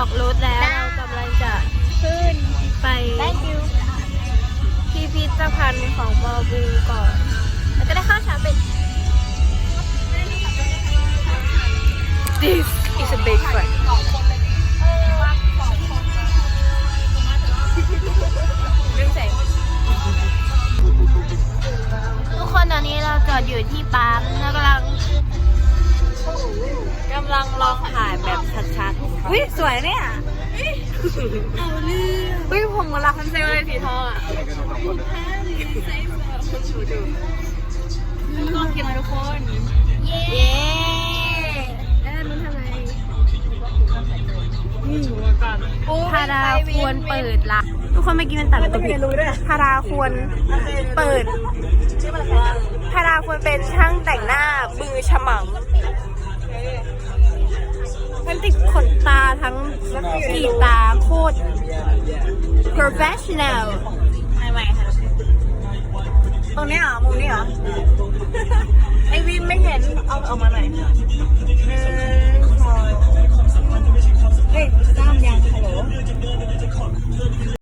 ออกรถแล้วเรากำลังจะขึ้นไปพิพิธภัณฑ์ของบอบูก่อน แล้วก็ได้เข้าชาเป็น This is a big fight เรื่องแสงทุกคนตอนนี้เราจอดอยู่ที่ปั๊มแล้วกำลัง กำลังลองถ่ายแบบชัดๆวิสวยเนี่ยวิผมกำลังคันเซลเลยสีทองอะลองกินเลยทุกคน เย้แล้วนุ่นทำไงพาราควรเปิดละทุกคนเมื่อกี้มันตัดตัวผิดพาราควรเปิดพาราควรเป็นช่างแต่งหน้ามือฉมัง มันติดขนตาทั้งกี่ตาโคตร professional ใหม่ๆค่ะ ตรงนี้เหรอ มุมนี้เหรอ ไอวิมไม่เห็น เอาเอามาหน่อยหนึ่งสองเฮ้ยตามยังฮัลโหล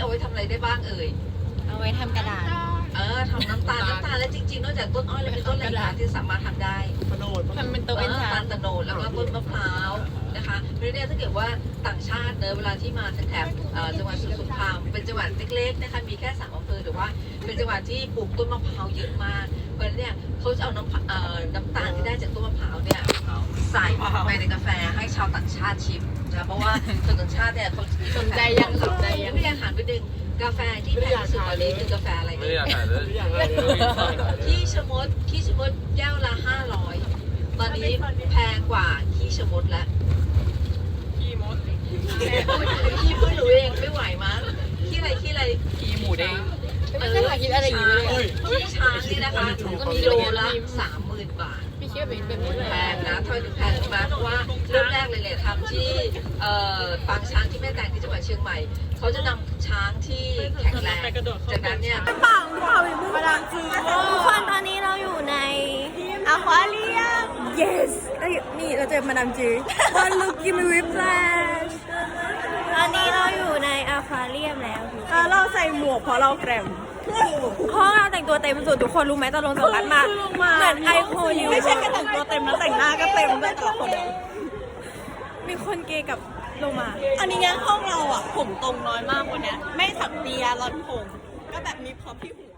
เอาไว้ทำอะไรได้บ้างเอ่ย เอาไว้ทำกระดาษ เออทำน้ำตาลน้ำตาลแล้วจริงๆนอกจากต้นอ้อยแล้วมีต้นอะไรอีกคะที่สามารถทำได้ทำเป็นตัวเอเป็นอชาตาลตะโนดแล้วก็ต้นมะพร้าวนะคะเพราะฉะนั้นเนี่ยถ้าเกิดว่าต่างชาติเนอะเวลาที่มาแถบๆเอ่อจังหวัดสมุทรสงครามเป็นจังหวัดเล็กๆนะคะมีแค่สามอำเภอหรือว่าเป็นจังหวัดที่ปลูกต้นมะพร้าวเยอะมากเพราะฉะนั้นเนี่ยเขาจะเอาน้ำเอ่อน้ำตาลที่ได้จากต้นมะพร้าวเนี่ยใส่ไปในกาแฟให้ชาวต่างชาติชิม นะเพราะว่าชาวต่างชาติเนี่ยเขาสนใจยังสนใจยังไม่ได้อาหารไปดึงกาแฟที่แพงที่สุดตอนนี้คือกาแฟอะไรไม่นี่ได้อยากถ่ายเลยขี้ชะมดขี้ชะมดแก้วละห้าร้อยตอนนี้แพงกว่าขี้ชะมดแล้วขี้มดขี้พึ่งหนูเองไม่ไหวมั้งขี้อะไรขี้อะไรขี้หมูเด้งไม่ใช่ค่ะคิดอะไรอย่างนี้เลยขี้ช้างนี่นะคะกิโลละสามหมื่นบาทพี่ เชื่อเป็นเป็นแพงนะทำไมถึงแพงรู้ไหมเพราะว่าเริ่มแรกเลยเนี่ยทำที่เอ่อปางช้างที่แม่แตงที่จังหวัดเชียงใหม่ เขาจะนำช้างที่แข็งแรงจากนั้นเนี่ยเปล่าเปล่ามาดังจืดทุกคนตอนนี้เราอยู่ในอควาเรียม yes เอ้ยนี่เราเจอมาดามจืด One look give me whiplash ตอนนี้เราอยู่ในอควาเรียมแล้วเราใส่หมวกเพราะเราแกรม เพราะเราแต่งตัวเต็มสุดทุกคนรู้ไหมตอนลงจากร้านมาเหมือนไอโฟนไม่ใช่แค่แต่งตัวเต็มนะแต่งหน้าก็เต็มด้วยแต่ละคนมีคนเกย์กับโลมา อันนี้เนี่ยห้องเราอะ ผมตรงน้อยมากวันเนี้ยไม่ถักเปียร์ร้อนผมก็แบบมีพร็อพที่หัว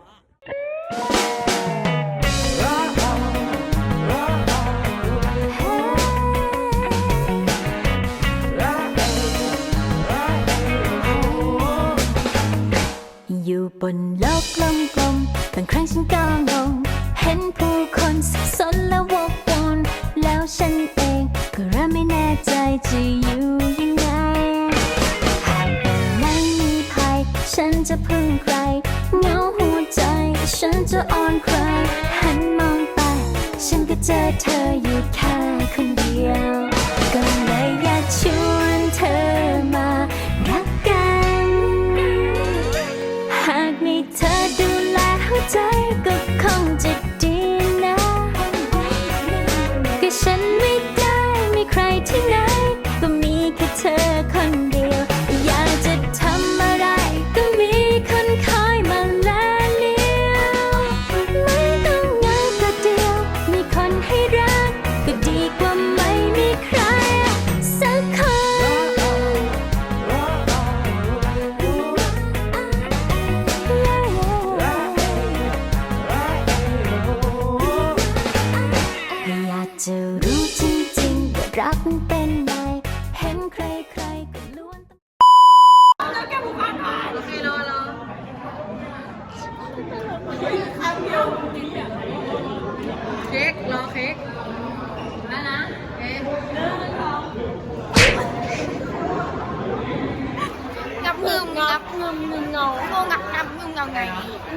ไง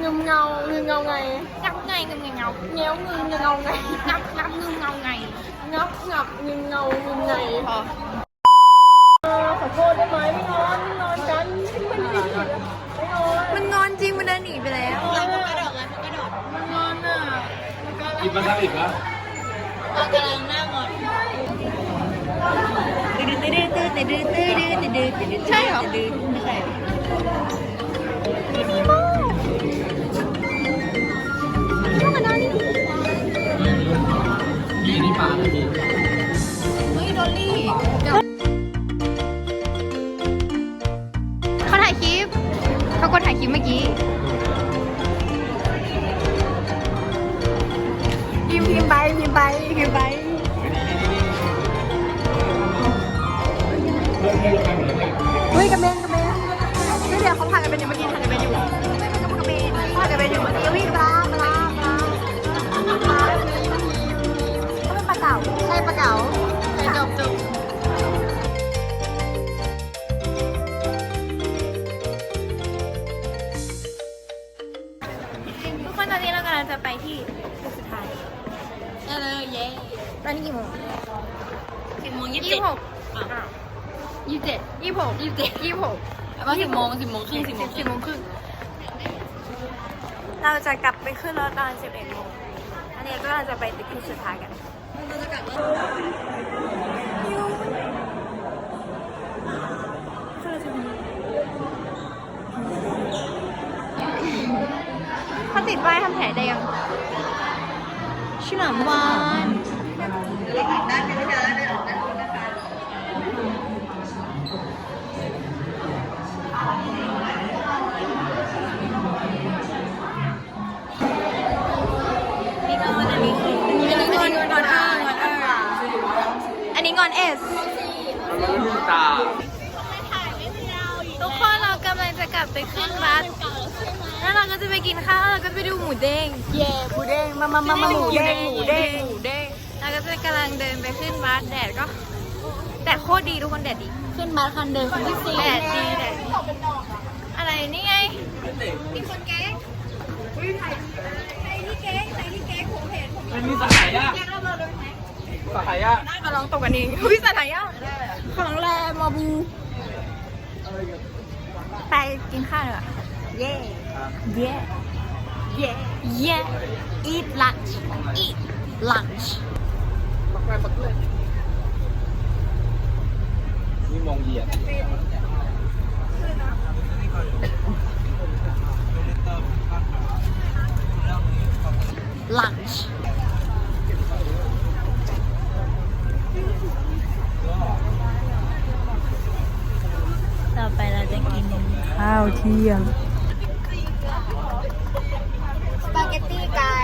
งับงับงึมเงาไงงับงับงึมเงางึมไงพอขอโทษได้ไหมไม่นอนไม่นอนกันมันไม่ผิดไม่นอนมันงอนจริงมันเดินหนีไปแล้วมันกระโดดมันกระโดดมันงอนอะกินมาครับอีกเหรอมันกำลังหน้างอนใช่เหรอ ใช่ปลาเก๋าจบจบทุกคนตอนนี้เรากำลังจะไปที่จุดสุดท้ายเออเย้ตอนนี้กี่โมงสิบโมงยี่สิบยี่สิบหกยี่สิบเจ็ดยี่สิบหกยี่สิบเจ็ดยี่สิบหกว่าสิบโมงสิบโมงครึ่งสิบโมงสิบโมงครึ่งเราจะกลับไปขึ้นรถตอนสิบเอ็ดโมงอันนี้ก็เราจะไปตึกที่สุดท้ายกัน เขาติดป้ายทำแผลแดงชื่อหนังวาน เอสมันไม่รู้ตา ทุกคนเรากำลังจะกลับไปขึ้นบัสแล้วเราก็จะไปกินข้าวเราก็จะไปดูหมูเด้ง เย่หมูเด้ง มามามามาหมูเด้งหมูเด้งหมูเด้งเราก็จะกำลังเดินไปขึ้นบัสแดดก็แดดโคตรดีทุกคนแดดดี ขึ้นมาคันเดิมคันที่สี่แดดดีแดดดีอะไรนี่ไงมีคนแก๊งใส่ที่แก๊งใส่ที่แก๊งผมเห็นผมมันมีสหายอะ สหายอะมาลองตกกันเองวิสัยอะของแรมาบูไปกินข้าวเลยเย่เย่เย่เย่ eat lunch eat lunch บักแม่บักเลยนี่มองเหยียด lunch ต่อไปเรา จะกินข้าวเที่ยง สปาเกตตี้ไก่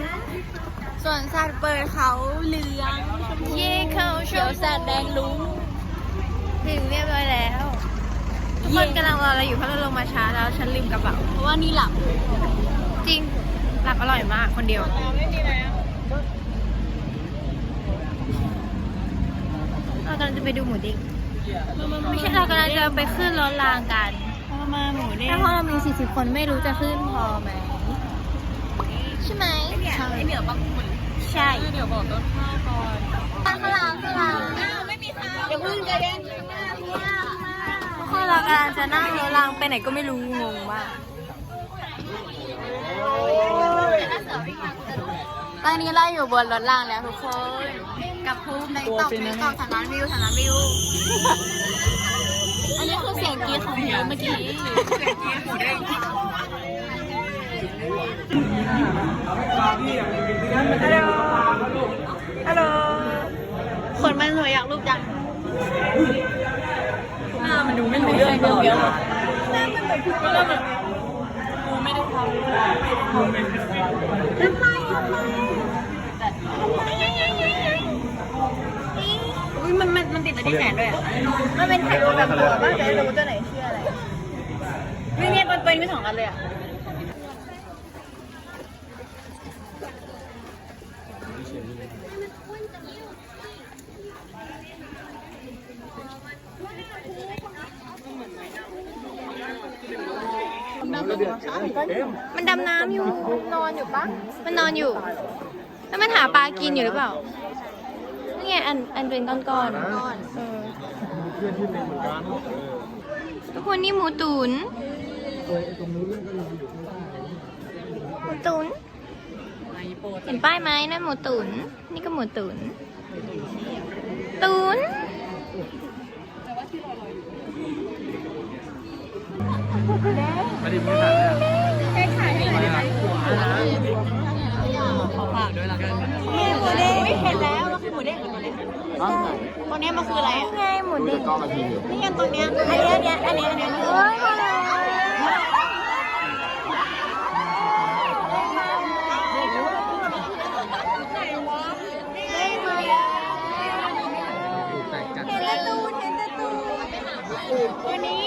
เราถึงสวนสัตว์เปิดเขาเหลืองเย่เขาเขียวสัตว์แดงลุ้งถึงเรียบร้อยแล้ว ทุกคนกำลังรอเราอยู่เพราะเราลงมาช้าแล้วฉันลืมกระเป๋าเพราะว่านี่หลับ จริง หลับอร่อยมากคนเดียวเรากำลังจะไปดูหมูเด้งไม่ใช่เรากำลังจะไปขึ้นรถรางกันมาหมูเด้งถ้าพอเรามี 40 คนไม่รู้จะขึ้นพอไหมใช่ไหม ใช่เดี๋ยวบางคนใช่เดี๋ยวบอกต้นข้าวก่อนข้างหลังข้างหลังไม่มีข้าวเดี๋ยวพึ่งใจเย็นทุกคนเรากำลังจะนั่งรถรางไปไหนก็ไม่รู้งงมากตอนนี้เราอยู่บนรถรางแล้วทุกคน กับภูมิในตอกในตอกสามล้านวิวสามล้านวิว อันนี้คือเสียงกรี๊ดของหมูเมื่อกี้เฮัลโหล คนมันสวยอยากรูปจัง หน้ามันดูไม่รู้เรื่องเยอะหน้ามันแบบหน้ามันกูไม่ได้ทำทำไมทำไมอุ้ยมันมันมันติดมาที่แขนด้วยอะมันเป็นถ่ายรูปแบบตัวบ้างจะได้รู้ตัวไหนชื่ออะไรไม่เนี่ยมันเป็นไม่สองอันเลยอะ มันดำน้ำอยู่ นอนอยู่ปะมันนอนอยู่ แล้วมันหาปลากินอยู่หรือเปล่านี่ไงอันอันเป็นก้อนก้อนๆเออทุกคนนี่หมูตุนหมูตุนเห็นป้ายไหมนั่นหมูตุนนี่ก็หมูตุนตุน ไม่ได้พูดอะไรนี่หมูเด้งไม่เห็นแล้วมันคือหมูเด้งหรือหมูเด้งตัวเนี้ยมันคืออะไรอะไงหมูเด้งก็มาทีเดียวนี่ไงตัวเนี้ยอันเนี้ยอันเนี้ยอันเนี้ยอันเนี้ยเฮ้ยมาแล้วเห็นแล้วตูนเห็นแต่ตูนตัวนี้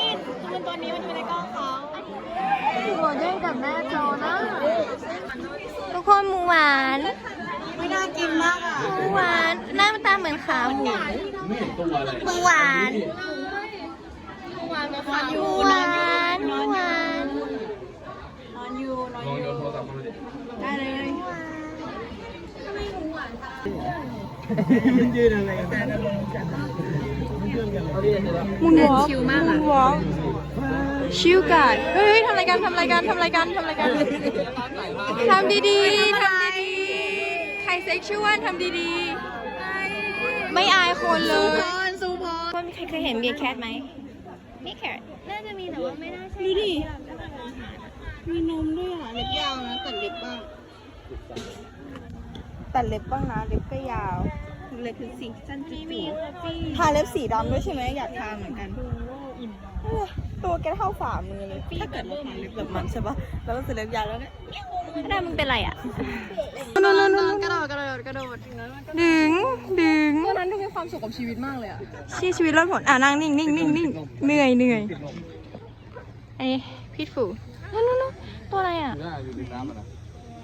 มันตัวนี้มันอยู่ในกล้องเขาหมู เด้งกับแม่โจนะ ทุกคนหมูหวาน ไม่น่ากินมากอะ หมูหวาน หน้าตาเหมือนขาหมู ไม่เห็นตัวเลยหมูหวาน หมูหวานหมูหวานหมูหวานลองโยนโทรศัพท์มาเลยได้เลยยืนอะไรกันเขาเรียกอะไรมุนวอล์กชิลมากอะ มุนวอล์กชิลกัดเฮ้ยทำอะไรกันทำอะไรกันทำอะไรกันทำอะไรกันทำดีๆทำดีๆใครเซ็กชวลทำดีๆ ไม่อายคนเลยซูพรว่ามีใครเคยเห็นเบียร์แคทไหมมีแคทน่าจะมีแต่ว่าไม่น่าใช่ดูดิมีนมด้วยอะเล็บยาวนะตัดเล็บบ้างตัดเล็บบ้างนะเล็บก็ยาวเล็บคือสีสั้นจีมีทาเล็บสีดำด้วยใช่ไหมอยากทาเหมือนกันเออ ตัวแกเท่าฝ่ามือเลย ถ้าเกิดเราทาเล็บแบบมันใช่ปะแล้วก็ใส่เล็บยาวแล้วเนี่ยหน้ามึงเป็นไรอะนนนนกระโดดกระโดดกระโดดดึงดึงตอนนั้นดูมีความสุขกับชีวิตมากเลยอะชี้ชีวิตรอดผลอะนั่งนิ่งนิ่งนิ่งนิ่งเหนื่อยเหนื่อยอันนี้พีทฟูนู่นนู่นนู่นตัวอะไรอะน่าอยู่ในน้ำอะนะ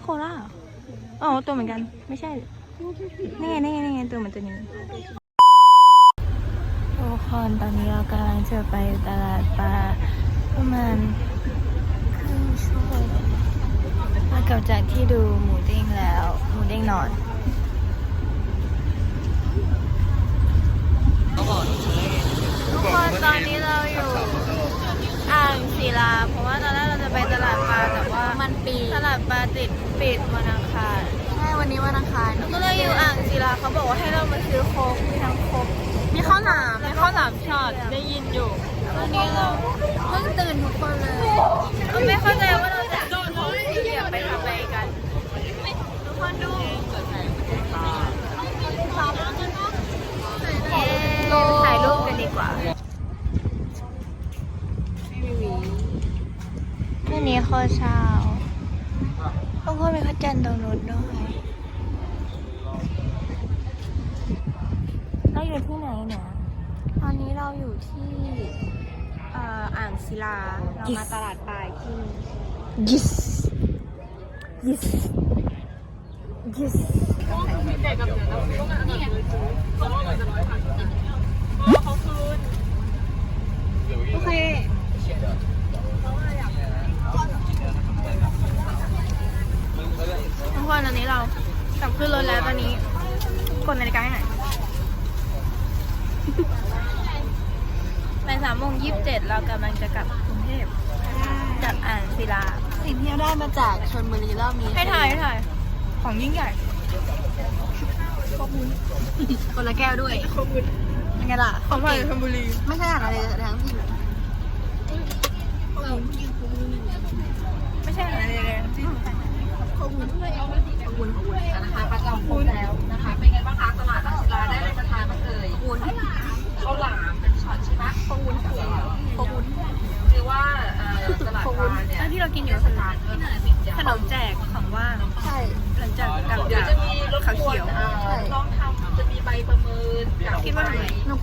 โคล่าเหรออ๋อตัวเหมือนกัน ไม่ใช่นี่ไงนี่ไงนี่ไงตัวเหมือนตัวนี้ทุ กคนตอนนี้เรากำลังจะไปตลาดปลาประมาณครึ่งชั่วโมงหลังจากที่ดูหมูเด้งแล้ว หมูเด้งนอนทุกคนตอนนี้เราอยู่อ่างศิลา เพราะว่าตอนแรกเราจะไปตลาดปลาแต่ว่ามันปีตลาดปลาติดปิดวันอังคารใช่วันนี้วันอังคารก็เลยอยู่อ่างศิลาเขาบอกว่าให้เรามาซื้อโค้กมีทั้ง ข้าวหนามมีข้าวหนามช็อตได้ยินอยู่ตอนนี้เราเพิ่งตื่นทุกคนเลยก็ไม่เข้าใจว่าเราจะโดนของที่เหยียบไปทำอะไรกันทุกคนดูถ่ายรูปกันดีกว่าอันนี้ข้อเช้าบางคนมีพระจันทร์ตรงนู้นด้วย เราอยู่ที่ไหนเนี่ยตอนนี้เราอยู่ที่เอ่ออ่างศิลา เรามาตลาดปลายที่ yes yes yes โอเคทุกคนตอนนี้เรากลับขึ้นรถแล้วตอนนี้กดนาฬิกาให้หน่อย เป็นสามโมงยี่สิบ เจ็ดเรากำลังจะกลับกรุงเทพจากอ่างศิลา สิ่งที่เราได้มาจากชนบุรีรอบนี้ให้ถ่ายให้ถ่ายของยิ่งใหญ่คนละแก้วด้วยยังไงล่ะของผ่านชลบุรีไม่ใช่อาหารอะไรทั้งที่ไม่ไม่ใช่อะไรเลยที่ขอบ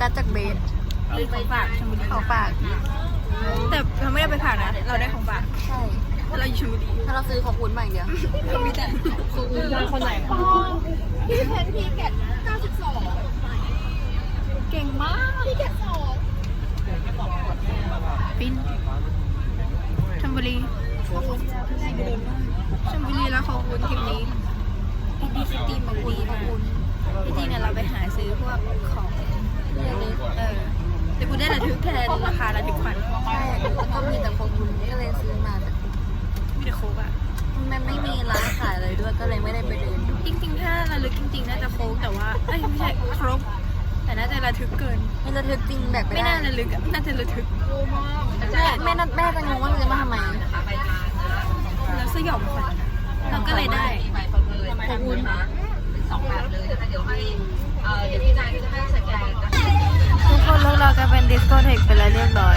กัดจากเบสมีของฝากชลบุรีเขาปาก แต่เราไม่ได้ไปผ่านนะ เราได้ของฝาก ใช่แต่เราอยู่ชลบุรีถ้าเราซื้อของคุณมาอย่างเดียวเรามีแต่คนไหนพี่เพนพีแกะเก่งมากปิ้นชลบุรีชลบุรีแล้วขอบคุณคลิปนี้พี่ดีซิตี้มาคุยมาที่จริงเนี่ยเราไปหาซื้อพวกของ เออแต่กูได้ระทึกแทนราคาระทึกขวัญใช่แล้วก็มีแต่ของคุณก็เลยซื้อมาแต่มีแต่โคกอะมันไม่มีร้านขายเลยด้วยก็เลยไม่ได้ไปเดินดูจริงๆถ้าระลึกจริงๆน่าจะโคกแต่ว่าเอ้ยไม่ใช่ครบแต่น่าจะระทึกเกินไม่ระทึกจริงแบกไปไม่ได้น่าระลึกอะน่าจะระทึกแม่แม่น่าแม่จะงงว่าซื้อมาทำไมใบลานนะแล้วสยองขวัญเราก็เลยได้มีใบประเมินของวุ้นนะเป็นสองแบบเลยนะคะเดี๋ยวให้ เดี๋ยวพี่นายก็จะให้สแกนทุกคนเลิกราจะเป็นดิสโกเทคไปแล้วเรียบร้อย